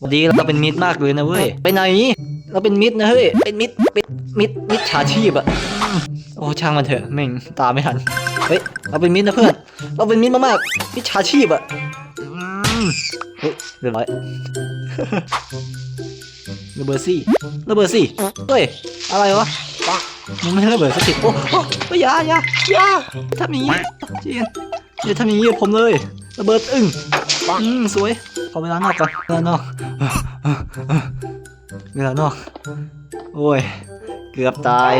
วันดีเราเป็นมิตรมากเลยนะเว้ย ไปไหน เราเป็นมิตรนะเฮ้ย เป็นมิตร เป็นมิตร มิตรฉาชีพอะอืมโอ้ช่างมันเถอะแม่งตามไม่ทัน เฮ้ย เราเป็นมิตรนะเพื่อน เราเป็นมิตรมากๆมิตรฉาชีพอะอืมเฮ้ยเรียบร้อยระเบิดสิระเบิดสิเฮ้ย อะไรวะมันไม่ระเบิดสักทีโอ้โอ้โอ้ยอยาอยาอยาทำอย่างนี้เจียนอย่าทำอย่างนี้กับผมเลย ระเบิดอึ้งอืมสวยข อเวลานอกก่อนเวลานอกเวลานอก โอ้ย เกือบตาย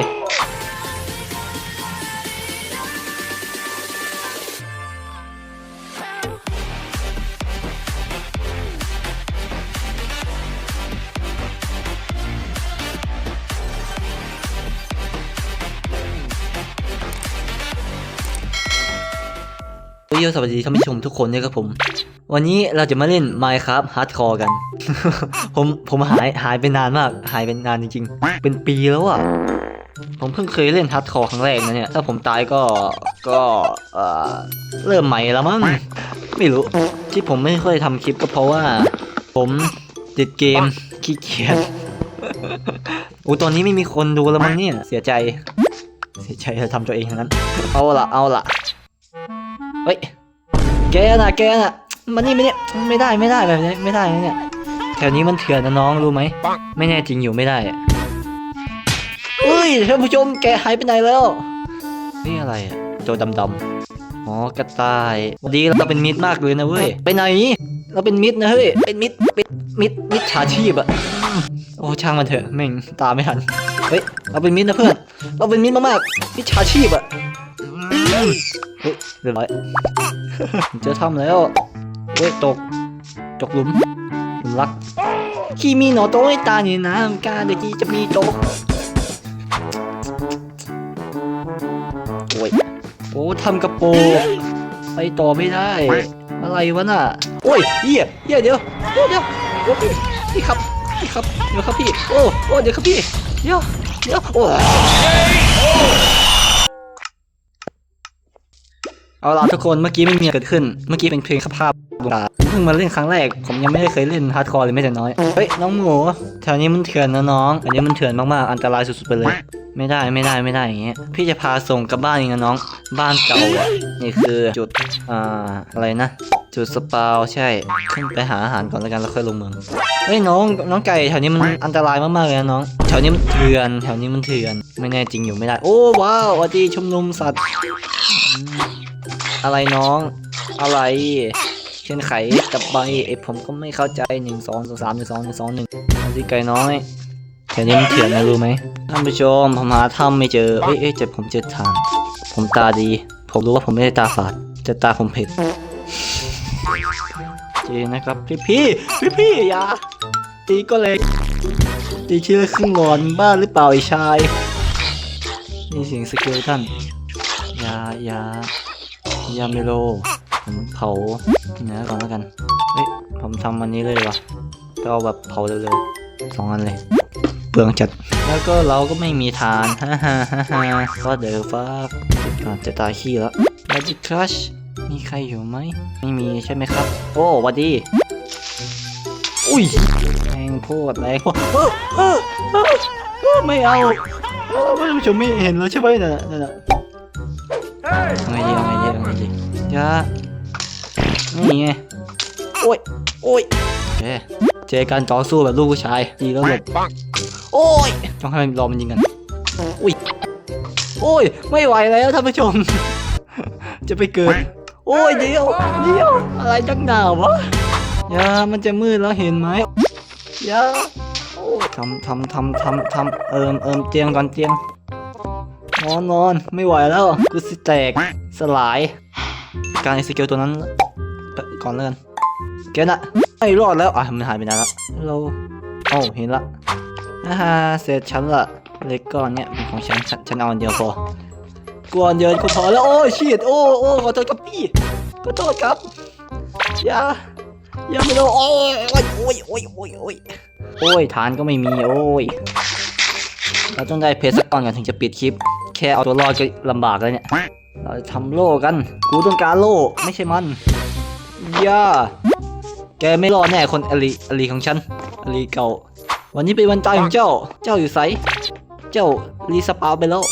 เฮ้ยสวัสดีท่านผู้ชมทุกคนด้วยครับผม วันนี้เราจะมาเล่น Minecraft Hardcore กัน ผมผมหายหายไปนานมาก หายไปนานจริงๆ เป็นปีแล้วอะผมเพิ่งเคยเล่น Hardcore ครั้งแรกนะเนี่ย ถ้าผมตายก็ก็เอ่อเริ่มใหม่แล้วมั้ง ไม่รู้ ที่ผมไม่ค่อยทำคลิปก็เพราะว่า ผมติดเกมขี้เกียจโอ้ตอนนี้ไม่มีคนดูแล้วมั้งเนี่ย เสียใจ เสียใจจะทำตัวเองงนั้น เอาละเอาละเฮ้ย แกน่ะแกน่ะ มันนี่ไม่เนี่ยไม่ได้ไม่ได้แบบนี้ไม่ได้นะเนี่ยแถวนี้มันเถื่อนนะน้องรู้ไหมไม่แน่จริงอยู่ไม่ได้อะเฮ้ยท่านผู้ชมแกหายไปไหนแล้ว นี่อะไรอะตัวดำๆอ๋อกระต่ายวันดีเราเป็นมิตรมากเลยนะเว้ยไปไหนเราเป็นมิตรนะเฮ้ยเป็นมิตรเป็นมิตรมิตรฉาชีพอะอืมโอ้ช่างมันเถอะแม่งตามไม่ทันเฮ้ยเราเป็นมิตรนะเพื่อนเราเป็นมิตรมากๆมิตรฉาชีพอะอืมเฮ้ยเรียบร้อยเจอถ้ำแล้ว เฮ้ยตก ตกหลุมหลุมรักคีมีโนโตะให้ตานี่นะกาเด็กที่จะมีโตะโอ้ยโอ้ทำกระโปรงไปต่อไม่ได้ อะไรวะน่ะ โอ้ยเหี้ยเหี้ยเดี๋ยวเดี๋ยวเดี๋ยวโอ้พี่พี่ครับพี่ครับเดี๋ยวครับพี่ โอ้โอ้เดี๋ยวครับพี่ เดี๋ยวเดี๋ยวโอ้ เอาล่ะทุกคนเมื่อกี้ไม่มีเกิดขึ้น เมื่อกี้เป็นเพลงขภาพบุตาเพิ่งมาเล่นครั้งแรก ผมยังไม่ได้เคยเล่นฮาร์ดคอร์เลยแม้แต่น้อย เฮ้ยน้องหมูแถวนี้มันเถื่อนนะน้องอันนี้มันเถื่อนมากๆ อันตรายสุดๆไปเลย ไม่ได้ไม่ได้ไม่ได้อย่างเงี้ย พี่จะพาส่งกลับบ้านเองนะน้อง บ้านเก่าอะนี่คือจุดอ่าอะไรนะ จุดสปาวใช่ ขึ้นไปหาอาหารก่อนแล้วกันแล้วค่อยลงเมือง เฮ้ยน้องน้องไก่แถวนี้มันอันตรายมากๆเลยนะน้อง แถวนี้มันเถื่อน แถวนี้มันเถื่อน ไม่แน่จริงอยู่ไม่ได้ โอ้ว้าวสวัสดีชุมนุมสัตว์ อะไรน้อง อะไร เช่นไขกับใบไอผมก็ไม่เข้าใจหนึ่งสองสามหนึ่งสองหนึ่งสองหนึ่งสวัสดีไก่น้อยแถวนี้มันเถื่อนนะรู้ไหมท่านผู้ชมผมหาถ้ำไม่เจอเอ้ยเอ้ยเจอผมเจอทาง ผมตาดี ผมรู้ว่าผมไม่ได้ตาฝาดแต่ตาผมเผ็ดจริงนะครับพี่พี่พี่พี่อย่าตีก็เล็กตีทีละครึ่งหลอนบ้าหรือเปล่าไอ้ชายนี่เสียงสเกลท่านอย่าอย่า ยาม่โลผมเผาเนื้อก่อนแล้วกัน เฮ้ย ผมทำอันนี้เลยวะก็เอาแบบเผาเร็วๆสองอันเลย เปลืองจัด แล้วก็เราก็ไม่มีทานฮ่าฮ่าฮ่าฮ่าก็เดี๋ยวฟ้าก่อนจะตายขี้แล้ว Magic Crush มีใครอยู่ไหม ไม่มีใช่ไหมครับ โอ้วัดดีอุ้ยแรงโคตรแรงเออเออเออเออไม่เอาเออท่านผู้ชมไม่เห็นแล้วใช่ไหมนั่นน่ะนั่นน่ะ เอาไงดีเอาไงดีเอาไงดีอย่านี่ไงโอ้ยโอ้ยเจเจอการต่อสู้แบบลูกผู้ชายดีแล้วหลบโอ้ยต้องให้มันรอมันยิงกันอุ้ยโอ้ยไม่ไหวแล้วท่านผู้ชม จะไปเกิดโอ้ยเดี๋ยวเดี๋ยวอะไรจังหนาวะยามันจะมืดแล้วเห็นไหมยาทำทำทำทำทำเอิมเอิมเตียงก่อนเตียง นอนนอนไม่ไหวแล้วกูสิแตกสลาย การไอสเกลตัวนั้นก่อนเลยกันแกน่ะไม่รอดแล้วอะมันหายไปนานละเราเอ้เห็นละฮ่าฮ่าเสร็จฉันละเล็กก้อนเนี้ยเป็นของฉันฉันเอาอันเดียวพอกวนเดินก็พอแล้วโอ้ชีดโอ้โอ้ขอโทษครับพี่ขอโทษครับอย่าอย่าไม่โดนโอ้ยโอ้ยโอ้ยโอ้ยโอ้ยโอ้ยฐานก็ไม่มีโอ้ยเราต้องได้เพชรสักก้อนก่อนถึงจะปิดคลิป แค่เอาตัวรอดก็ลำบากแล้วเนี่ย เราจะทำโล่กัน กูต้องการโล่ไม่ใช่มันย่าแกไม่รอดแน่คนอลีอลีของฉันอลีเก่า วันนี้เป็นวันตายของเจ้า เจ้าอยู่ไสเจ้ารีสปาวไปแล้ว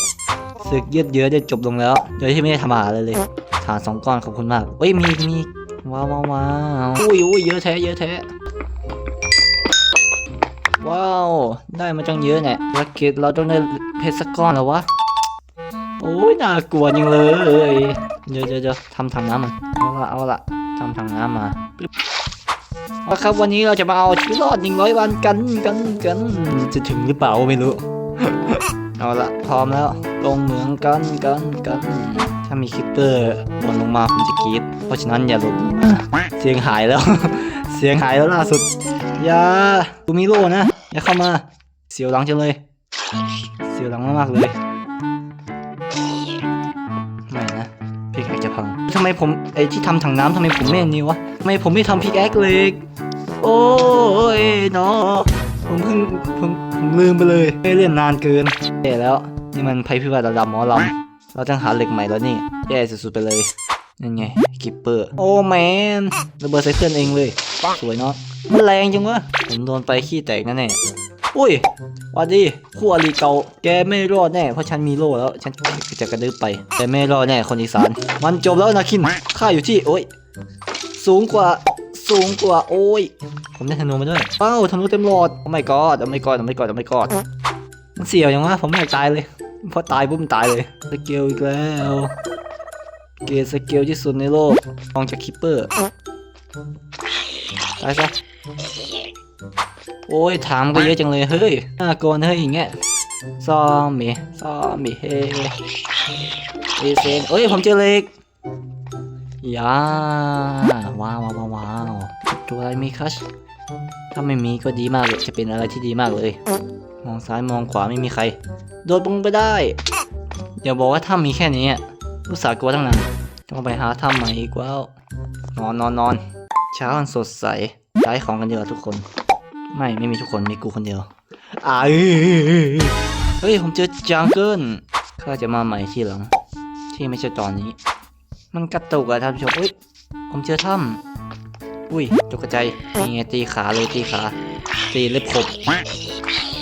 ศึกยืดเยื้อได้จบลงแล้ว โดยที่ไม่ได้ทำอาหารเลยเลย ฐานสองก้อนขอบคุณมากเอ้ยมีมีว้าวว้าวอุ้ยอุ้ยเยอะแท้เยอะแท้ว้าว ได้มาจังเยอะเนี่ยภารกิจเราต้องได้เพชรสักก้อนแล้ววะ โอ้ยน่ากลัวจังเลยเดี๋ยวเดี๋ยวเดี๋ยวทำถังน้ำมันเอาละเอาละทำถังน้ำมาปึ๊บเอาครับวันนี้เราจะมาเอาชีวิตรอดหนึ่งร้อยวันกันกันกันจะถึงหรือเปล่าไม่รู้ เอาละพร้อมแล้วลงเหมืองกันกันกันถ้ามีคิปเปอร์หล่นลงมาผมจะกรีดเพราะฉะนั้นอย่าหลงเสียงหายแล้ว เสียงหายแล้วล่าสุด อย่ากูมีโล่นะ อย่าเข้ามา เสียวหลังจังเลย เสียวหลังมากๆเลย จะพังทำไมผมไอที่ทำถังน้ำทำไมผมไม่อันนี้วะทำไมผมไม่ทำพิกแอคเล็กโอ้ยเนาะผมเพิ่งผมผมลืมไปเลยไม่เล่นนานเกินแย่แล้วนี่มันภัยพิบัติระดับหมอลำเราต้องหาเหล็กใหม่แล้วนี่แย่สุดๆไปเลยนั่นไงกิปเปอร์โอ้แมนระเบิดใส่เพื่อนเองเลยสวยเนาะมันแรงจังวะผมโดนไปขี้แตกแน่แน่ อุ้ยหวัดดีคู่อริเก่าแกไม่รอดแน่ เพราะฉันมีโล่แล้ว ฉันจะกระดึ๊บไปแกไม่รอดแน่คนอีสาน มันจบแล้วนะคินข้าอยู่ที่ โอ้ย สูงกว่าสูงกว่า โอ้ย ผมได้ธนูมาด้วยเอ้าธนูเต็มหลอดโอ้ไม่กอดโอ้ไม่กอดโอ้ไม่กอดโอ้ไม่กอดมันเสียวยังวะผมไม่อยากตายเลยพอตายปุ๊บมันตายเลยสเกลอีกแล้ว เกรดสเกลที่สุดในโลกมองจากคิปเปอร์ตายซะ โอ้ยถามก็เยอะจังเลยเฮ้ยน่ากลัวนะเฮ้ยอย่างเงี้ยซอมบี้ซอมบี้เฮ้เอเซนเอ้ยผมเจอเหล็กยาว้าวว้าวว้าวว้าวตัวอะไรมีคัชถ้าไม่มีก็ดีมากเลยจะเป็นอะไรที่ดีมากเลย มองซ้ายมองขวาไม่มีใคร โดดลงไปได้เดี๋ยวบอกว่าถ้ามีแค่นี้อะรู้สาห์กลัวตั้งนานต้องไปหาถ้ำใหม่อีกแล้วนอนนอนนอนเช้าอันสดใสย้ายของกันเดียวาทุกคน ไม่ไม่มีทุกคนมีกูคนเดียวอ่าเอ้ยเฮ้ยผมเจอจังเกิลข้าจะมาใหม่ทีหลัง ที่ไม่ใช่ตอนนี้ มันกระตุกอะท่านผู้ชมเอ้ยผมเจอถ้ำอุ้ยตกใจนี่ไงตีขาเลยตีขาตีเล็บขบ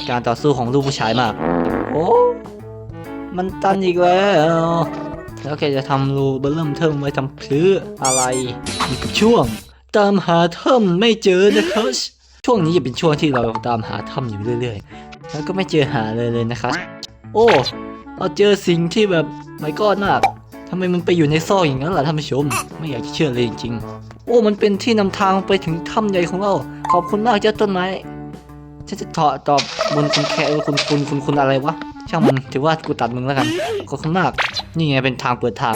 การต่อสู้ของลูกผู้ชายมาก โอ้มันตันอีกแล้วแล้วแกจะทำรูเบอร์เริ่มเทิมไว้ทำพลื้ออะไรนี่คือช่วง ตามหาถ้ำไม่เจอนะครับ ช่วงนี้จะเป็นช่วงที่เราตามหาถ้ำอยู่เรื่อยๆ แล้วก็ไม่เจอหาเลยเลยนะครับ โอ้ เราเจอสิ่งที่แบบไม่ก้อนมากทำไมมันไปอยู่ในซอกอย่างนั้นล่ะท่านผู้ชม ไม่อยากจะเชื่อเลยจริงๆ โอ้ มันเป็นที่นำทางไปถึงถ้ำใหญ่ของเรา ขอบคุณมากเจ้าต้นไม้ฉันจะตอบตอบบนคุณแค่คุณคุณคุณคุณอะไรวะ ช่างมันถือว่ากูตัดมึงแล้วกัน ขอบคุณมาก นี่ไงเป็นทางเปิดทาง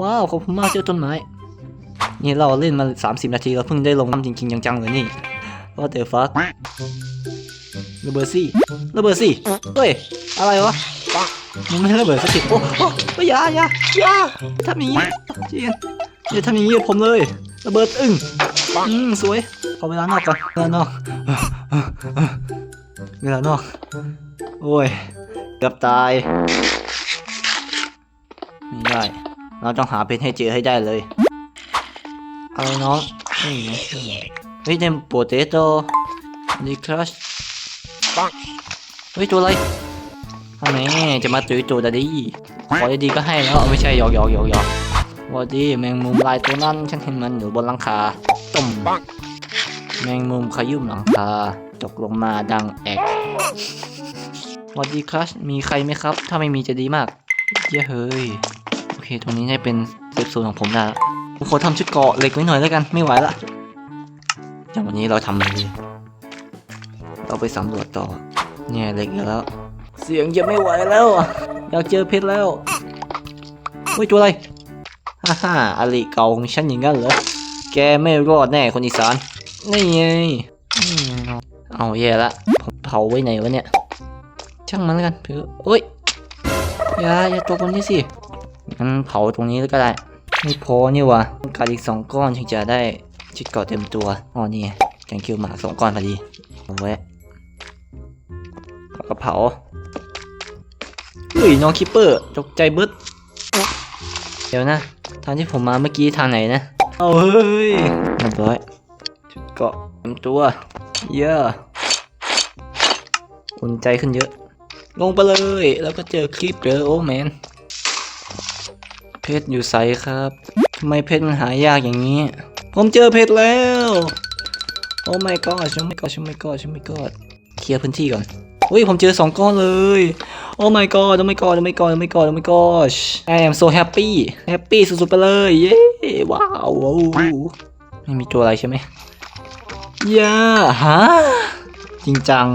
ว้าวขอบคุณมากเจ้าต้นไม้ นี่เราเล่นมา 30 นาทีเราเพิ่งได้ลงน้ำจริงๆจังๆเลยนี่ ว่าแต่ฟักระเบิดสิระเบิดสิเฮ้ย อะไรวะมึงไม่ระเบิดสักทีโอ้โอ้ยาอยาอยาทำอย่างนี้จีนอย่าทำอย่างนี้ผมเลย ระเบิดอึ้งอืมสวยขอเวลานอกก่อนเวลานอกเวลานอก โอ้ยเกือบตายไม่ได้ เราต้องหาเพชรให้เจอให้ได้เลยอะไรน้องนี่ไง เฮ้ยเนมโปเตโต้นี่ครัชเฮ้ยตัวอะไรทำไมจะมาตุยตัวดาดีขอดีๆก็ให้แล้วไม่ใช่หยอกหยอกหยอกหยอกว่าดีแมงมุมลายตัวนั้นฉันเห็นมันอยู่บนหลังคาตุ่มแมงมุมขยุ่มหลังคาตกลงมาดังแอกสวัสดีครับมีใครไหมครับ ถ้าไม่มีจะดีมากเย้เฮ้ยโอเค ตรงนี้ได้เป็นเซฟโซนของผมแล้วผมขอทำชุดเกราะเหล็กไว้หน่อยแล้วกันไม่ไหวละ จากวันนี้เราทำเลยเราไปสำรวจต่อ เนี่ยเหล็กเยอะแล้ว เสียงจะไม่ไหวแล้วอะอยากเจอเพชรแล้วเฮ้ยตัวอะไรฮ่าฮ่าอลิเก่าของฉันอย่างนั้นเหรอแกไม่รอดแน่คนอีสานนี่ไงนี่ไงเนาะเอาแย่ละผมเผาไว้ไหนวะเนี่ย ช่างมันแล้วกันเพื่อเอ้ยอย่าอย่าตกตรงนี้สิงั้นเผาตรงนี้ก็ได้ ไม่พอนี่วะต้องการอีกสองก้อนถึงจะได้ ชุดเกาะเต็มตัวอ๋อนี่แกงคิวหมาสองก้อนพอดีเอาไว้แล้วก็เผาเฮ้ยน้องคิปเปอร์ตกใจเบิดเดี๋ยวนะทางที่ผมมาเมื่อกี้ทางไหนนะเอาเฮ้ยเรียบร้อยเกาะเต็มตัว เยอะอุ่นใจขึ้นเยอะ ลงไปเลย แล้วก็เจอคลิปเจอโอ้แมนเพชรอยู่ใสครับทำไมเพชรมันหายากอย่างนี้ ผมเจอเพชรแล้ว โอ้ my god ช่ my god ช่ my god ช่ my god เคลียร์พื้นที่ก่อนอุ้ยผมเจอสองก้อนเลย โอ้ my god โอ้ my god โอ้ my god โอ้ my god โอ้ my gosh I am so happy happy สุดๆไปเลย เย้ ว้าวไม่มีตัวอะไรใช่ไหมย่าฮะจริงจัง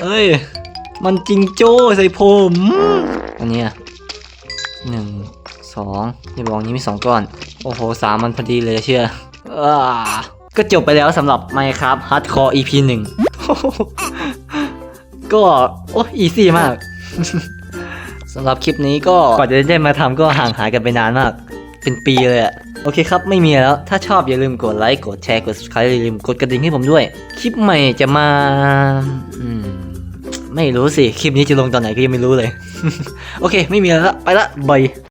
เอ้ย มันจริงโจ้ใส่ผม อันนี้หนึ่งสองอย่าบอกนี้มีสองก้อน โอ้โหสามมันพอดีเลยเชื่ออก็จบไปแล้วสำหรับ Minecraft Hardcore EP หนึ่งก็โอ้อีซี่มากสำหรับคลิปนี้ก็กว่าจะได้มาทำก็ห่างหายกันไปนานมาก เป็นปีเลยอะโอเคครับ ไม่มีแล้ว ถ้าชอบอย่าลืมกดไลค์ กดแชร์ กด subscribe อย่าลืมกดกระดิ่งให้ผมด้วย คลิปใหม่จะมา อืม ไม่รู้สิ คลิปนี้จะลงตอนไหนก็ยังไม่รู้เลย โอเค ไม่มีแล้ว ไปละบาย